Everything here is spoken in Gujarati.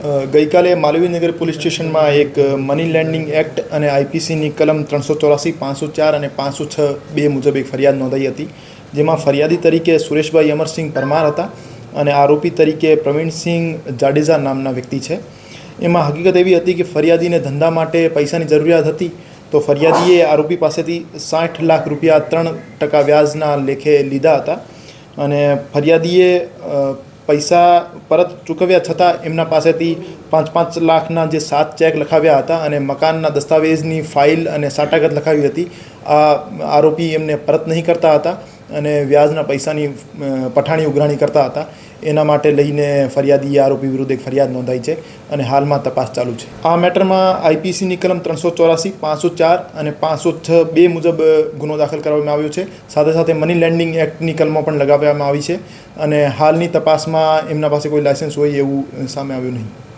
ગઈકાલે માલવીનગર પોલીસ સ્ટેશનમાં એક મની લેન્ડિંગ એક્ટ અને આઈપીસીની કલમ ત્રણસો ચોરાસી, પાંચસો ચાર અને પાંચસો છ બે મુજબ એક ફરિયાદ નોંધાઈ હતી. જેમાં ફરિયાદી તરીકે સુરેશભાઈ અમરસિંહ પરમાર હતા અને આરોપી તરીકે પ્રવીણસિંહ જાડેજા નામના વ્યક્તિ છે. એમાં હકીકત એવી હતી કે ફરિયાદીને ધંધા માટે પૈસાની જરૂરિયાત હતી તો ફરિયાદીએ આરોપી પાસેથી સાઠ લાખ રૂપિયા ત્રણ ટકા વ્યાજના લેખે લીધા હતા અને ફરિયાદીએ પૈસા પરત ચૂકવ્યા છતાં એમના પાસેથી પાંચ પાંચ લાખના જે સાત ચેક લખાવ્યા હતા અને મકાનના દસ્તાવેજની ફાઇલ અને સાટાગત લખાવી હતી, આ આરોપી એમને પરત નહીં કરતા હતા. અને વ્યાજના પૈસાની પઠાણી ઉઘરાણી કરતા હતા. એના માટે લઈને ફરિયાદી આરોપી વિરુદ્ધ એક ફરિયાદ નોંધાઈ છે અને હાલમાં તપાસ ચાલુ છે. આ મેટરમાં આઈપીસીની કલમ ત્રણસો ચોરાસી, પાંચસો ચાર અને પાંચસો છ બે મુજબ ગુનો દાખલ કરવામાં આવ્યો છે. સાથે સાથે મની લેન્ડિંગ એક્ટની કલમો પણ લગાવવામાં આવી છે અને હાલની તપાસમાં એમના પાસે કોઈ લાયસન્સ હોય એવું સામે આવ્યું નહીં.